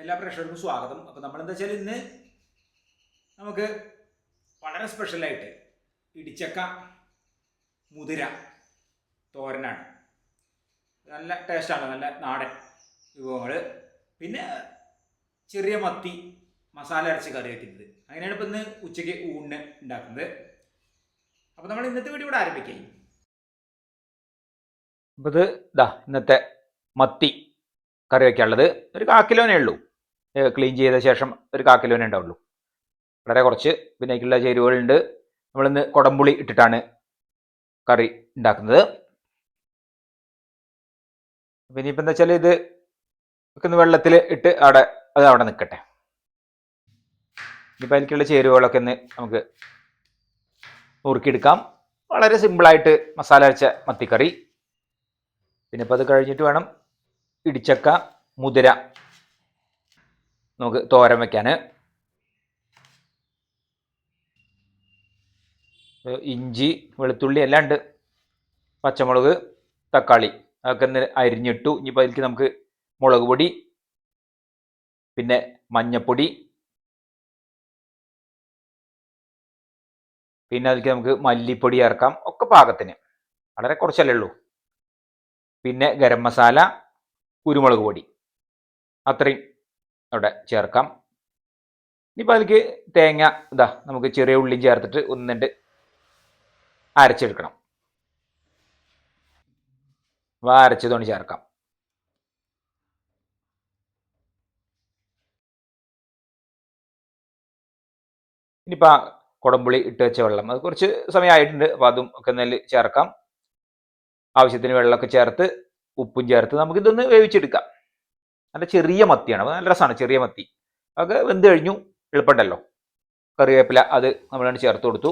എല്ലാ പ്രേക്ഷകർക്കും സ്വാഗതം. അപ്പോൾ നമ്മളെന്താ വെച്ചാൽ ഇന്ന് നമുക്ക് വളരെ സ്പെഷ്യലായിട്ട് ഇടിച്ചക്ക മുതിര തോരനാണ്. നല്ല ടേസ്റ്റാണ് നല്ല നാടൻ വിഭവങ്ങൾ പിന്നെ ചെറിയ മത്തി മസാല അരച്ച് കറി വയ്ക്കുന്നത് അങ്ങനെയാണ് ഇപ്പോൾ ഇന്ന് ഉച്ചയ്ക്ക് ഊണിന് ഉണ്ടാക്കുന്നത്. അപ്പോൾ നമ്മൾ ഇന്നത്തെ വീഡിയോ ഇവിടെ ആരംഭിക്കാം. അപ്പോൾ ഇത് ഇതാ ഇന്നത്തെ മത്തി കറി വയ്ക്കാനുള്ളത് ഒരു കാക്കിലോനേ കിലോനേ ഉള്ളൂ. ക്ലീൻ ചെയ്ത ശേഷം ഒരു കാക്കലോനെ കിലോനേ ഉണ്ടാവുള്ളൂ. വളരെ കുറച്ച് പിന്നേക്കുള്ള ചേരുവകളുണ്ട്. നമ്മളിന്ന് കുടംപുളി ഇട്ടിട്ടാണ് കറി ഉണ്ടാക്കുന്നത്. പിന്നെ ഇപ്പം എന്താ വെച്ചാൽ ഇത് വെക്കുന്ന വെള്ളത്തിൽ ഇട്ട് അവിടെ അത് അവിടെ നിൽക്കട്ടെ ഇപ്പം അതിലേക്കുള്ള ചേരുവകളൊക്കെ ഒന്ന് നമുക്ക് നുറുക്കിയെടുക്കാം. വളരെ സിമ്പിളായിട്ട് മസാല അരച്ച മത്തിക്കറി. പിന്നെ ഇപ്പോൾ അത് കഴിഞ്ഞിട്ട് വേണം ഇടിച്ചക്ക മുതിര നമുക്ക് തോരൻ വെക്കാൻ ഇഞ്ചി വെളുത്തുള്ളി എല്ലാം ഉണ്ട്. പച്ചമുളക് തക്കാളി അതൊക്കെ ഒന്ന് അരിഞ്ഞിട്ടു. ഇനിയിപ്പോൾ അതിലേക്ക് നമുക്ക് മുളക് പൊടി പിന്നെ മഞ്ഞപ്പൊടി പിന്നെ അതിലേക്ക് നമുക്ക് മല്ലിപ്പൊടി ചേർക്കാം. ഒക്കെ പാകത്തിന്. വളരെ കുറച്ചല്ലേ ഉള്ളൂ. പിന്നെ ഗരം മസാല കുരുമുളക് പൊടി. അത്രയും. അവിടെ ചേർക്കാം. ഇനിയിപ്പോൾ അതിലേക്ക് തേങ്ങ ഇതാ നമുക്ക് ചെറിയ ഉള്ളിയും ചേർത്തിട്ട് ഒന്നിട്ട് അരച്ചെടുക്കണം. വാ അരച്ചതുകൊണ്ട് ചേർക്കാം. ഇനിയിപ്പോൾ കുടംപുളി ഇട്ട് വെച്ച വെള്ളം അത് കുറച്ച് സമയമായിട്ടുണ്ട് അപ്പോൾ അതും ഒക്കെ നെല്ല് ചേർക്കാം. ആവശ്യത്തിന് വെള്ളമൊക്കെ ചേർത്ത് ഉപ്പും ചേർത്ത് നമുക്കിതൊന്ന് വേവിച്ചെടുക്കാം. നല്ല ചെറിയ മത്തിയാണ്. നല്ല രസമാണ് ചെറിയ മത്തി. അതൊക്കെ വെന്ത് കഴിഞ്ഞു എളുപ്പമുണ്ടല്ലോ. കറിവേപ്പില അത് നമ്മളാണ് ചേർത്ത് കൊടുത്തു.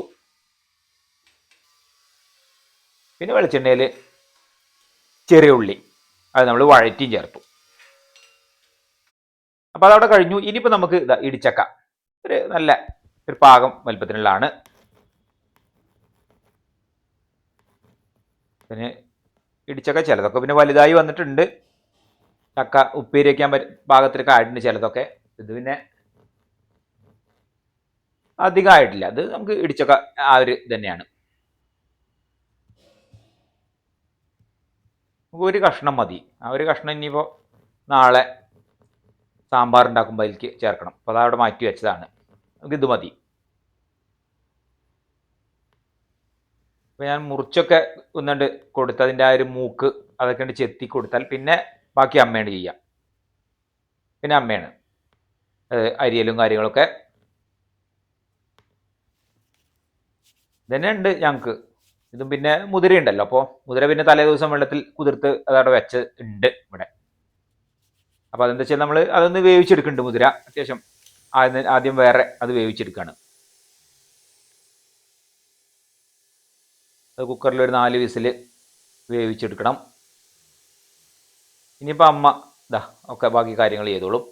പിന്നെ വെളിച്ചെണ്ണയിൽ ചെറിയ ഉള്ളി അത് നമ്മൾ വഴറ്റിയും ചേർത്തു. അപ്പോൾ അതവിടെ കഴിഞ്ഞു. ഇനിയിപ്പോൾ നമുക്ക് ഇതാ ഇടിച്ചക്ക. ഒരു നല്ല ഒരു പാകം വലുപ്പത്തിനുള്ളതാണ്. പിന്നെ ഇടിച്ചക്ക ചിലതൊക്കെ പിന്നെ വലുതായി വന്നിട്ടുണ്ട്. ചക്ക ഉപ്പേരി വയ്ക്കാൻ പറ്റ പാകത്തിലൊക്കെ ആയിട്ടുണ്ട് ചിലതൊക്കെ. ഇത് പിന്നെ അധികമായിട്ടില്ല അത് നമുക്ക് ഇടിച്ചൊക്കെ ആ ഒരു തന്നെയാണ്. ഒരു കഷ്ണം മതി. ആ ഒരു കഷ്ണം ഇനിയിപ്പോൾ നാളെ സാമ്പാർ ഉണ്ടാക്കുമ്പോൾ അതിലേക്ക് ചേർക്കണം. അപ്പോൾ അതവിടെ മാറ്റി വെച്ചതാണ്. നമുക്ക് ഇത് മതി. അപ്പോൾ ഞാൻ മുറിച്ചൊക്കെ ഒന്നുകൊണ്ട് കൊടുത്ത് അതിന്റെ ആ ഒരു മൂക്ക് അതൊക്കെ ഉണ്ട് ചെത്തി കൊടുത്താൽ പിന്നെ ബാക്കി അമ്മയാണ് ചെയ്യുക പിന്നെ അമ്മയാണ് അരിയലും കാര്യങ്ങളൊക്കെ ഇതന്നെ ഉണ്ട് ഞങ്ങൾക്ക് ഇതും പിന്നെ മുതിര ഉണ്ടല്ലോ. അപ്പോൾ മുതിര പിന്നെ തലേ ദിവസം വെള്ളത്തിൽ കുതിർത്ത് അതവിടെ വെച്ച് ഉണ്ട് ഇവിടെ. അപ്പോൾ അതെന്താ വെച്ചാൽ നമ്മൾ അതൊന്ന് വേവിച്ചെടുക്കുന്നുണ്ട് മുതിര. അത്യാവശ്യം ആദ്യം ആദ്യം വേറെ അത് വേവിച്ചെടുക്കുകയാണ് അത് കുക്കറിൽ ഒരു നാല് വിസിൽ വേവിച്ചെടുക്കണം. ഇനിയിപ്പോൾ അമ്മ ഇതാ ഒക്കെ ബാക്കി കാര്യങ്ങൾ ചെയ്തോളും.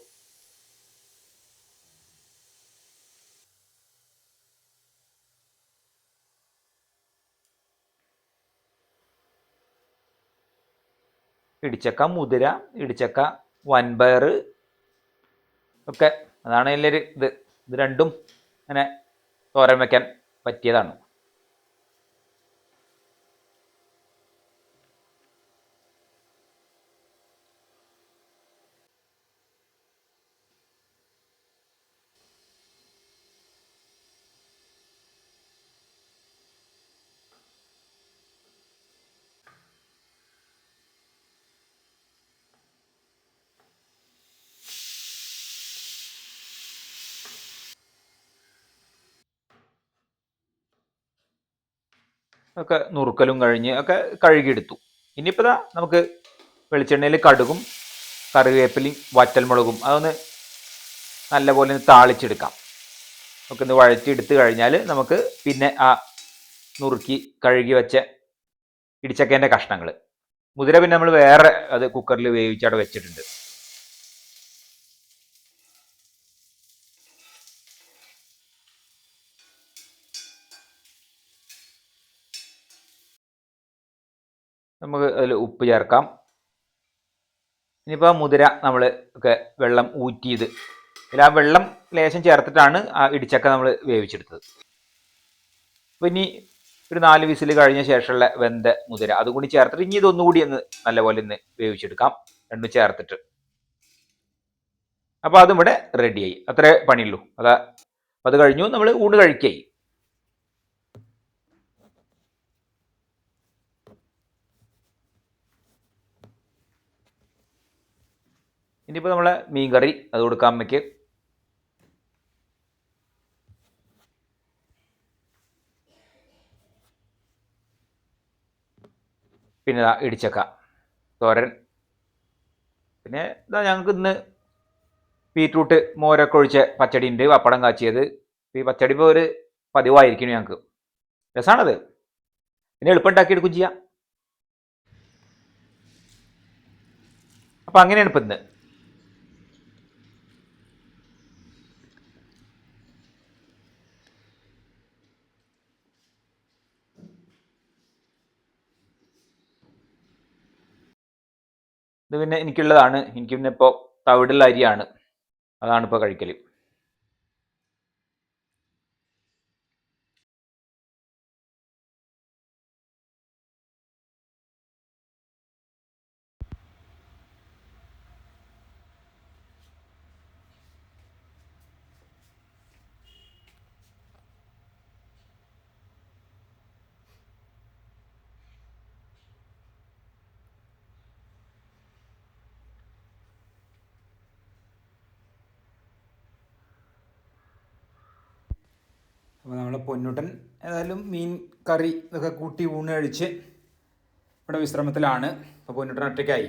ഇടിച്ചക്ക മുതിര ഇടിച്ചക്ക വൻപയർ ഒക്കെ. അതാണ് എല്ലാവരും ഇത്. ഇത് രണ്ടും അങ്ങനെ തോരൻ വയ്ക്കാൻ പറ്റിയതാണ്. ഒക്കെ നുറുക്കലും കഴിഞ്ഞ് ഒക്കെ കഴുകിയെടുത്തു. ഇനിയിപ്പോൾ നമുക്ക് വെളിച്ചെണ്ണയിൽ കടുകും കറിവേപ്പിലയും വറ്റൽമുളകും അതൊന്ന് നല്ലപോലെ ഒന്ന് താളിച്ചെടുക്കാം. ഒക്കെ ഒന്ന് വഴറ്റിയെടുത്ത് കഴിഞ്ഞാൽ നമുക്ക് പിന്നെ ആ നുറുക്കി കഴുകി വെച്ച ഇടിച്ചക്കേന്റെ കഷ്ണങ്ങൾ. മുതിര പിന്നെ നമ്മൾ വേറെ അത് കുക്കറിൽ വേവിച്ചവിടെ വെച്ചിട്ടുണ്ട്. നമുക്ക് അതിൽ ഉപ്പ് ചേർക്കാം. ഇനിയിപ്പോൾ മുതിര നമ്മൾ ഒക്കെ വെള്ളം ഊറ്റിയത്. ഇതിൽ ആ വെള്ളം ലേശം ചേർത്തിട്ടാണ് ആ ഇടിച്ചക്ക നമ്മൾ വേവിച്ചെടുത്തത്. അപ്പോൾ ഇനി ഒരു നാല് വിസിൽ കഴിഞ്ഞ ശേഷമുള്ള വെന്ത മുതിര അതും കൂടി ചേർത്തിട്ട് ഇനി ഇതൊന്നുകൂടി ഒന്ന് നല്ലപോലെ ഒന്ന് വേവിച്ചെടുക്കാം. രണ്ടും ചേർത്തിട്ട്. അപ്പോൾ അതും ഇവിടെ റെഡിയായി അത്രേ പണിയുള്ളൂ. അതാ അത് കഴിഞ്ഞു. നമ്മൾ ഊണ് കഴിക്കായി. ഇനിയിപ്പോൾ നമ്മളെ മീൻ കറി അത് കൊടുക്കാം അമ്മയ്ക്ക്. പിന്നെ ഇതാ ഇടിച്ചക്ക തോരൻ. പിന്നെ ഇതാ ഞങ്ങൾക്ക് ഇന്ന് ബീറ്റ്റൂട്ട് മോരൊക്കെ ഒഴിച്ച പച്ചടി ഉണ്ട് പപ്പടം കാച്ചിയത്. ഈ പച്ചടി ഇപ്പോൾ ഒരു പതിവായിരിക്കും ഞങ്ങൾക്ക്. രസമാണത് പിന്നെ എളുപ്പം ഉണ്ടാക്കിയെടുക്കും ചെയ്യാം. അപ്പം അങ്ങനെയാണ് ഇപ്പം ഇന്ന്. ഇത് പിന്നെ എനിക്കുള്ളതാണ്. എനിക്ക് പിന്നെ ഇപ്പോൾ തവിടുള്ള അരിയാണ്. അതാണ് ഇപ്പോൾ കഴിക്കൽ അപ്പോൾ നമ്മളെ പൊന്നുട്ടൻ ഏതായാലും മീൻ കറി ഇതൊക്കെ കൂട്ടി ഊണ് കഴിച്ച് ഇവിടെ വിശ്രമത്തിലാണ്. അപ്പോൾ പൊന്നുട്ടൻ ഒറ്റയ്ക്കായി.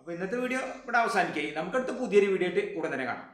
അപ്പോൾ ഇന്നത്തെ വീഡിയോ ഇവിടെ അവസാനിക്കായി നമുക്കടുത്ത് പുതിയൊരു വീഡിയോ ആയിട്ട് ഉടൻ തന്നെ കാണാം.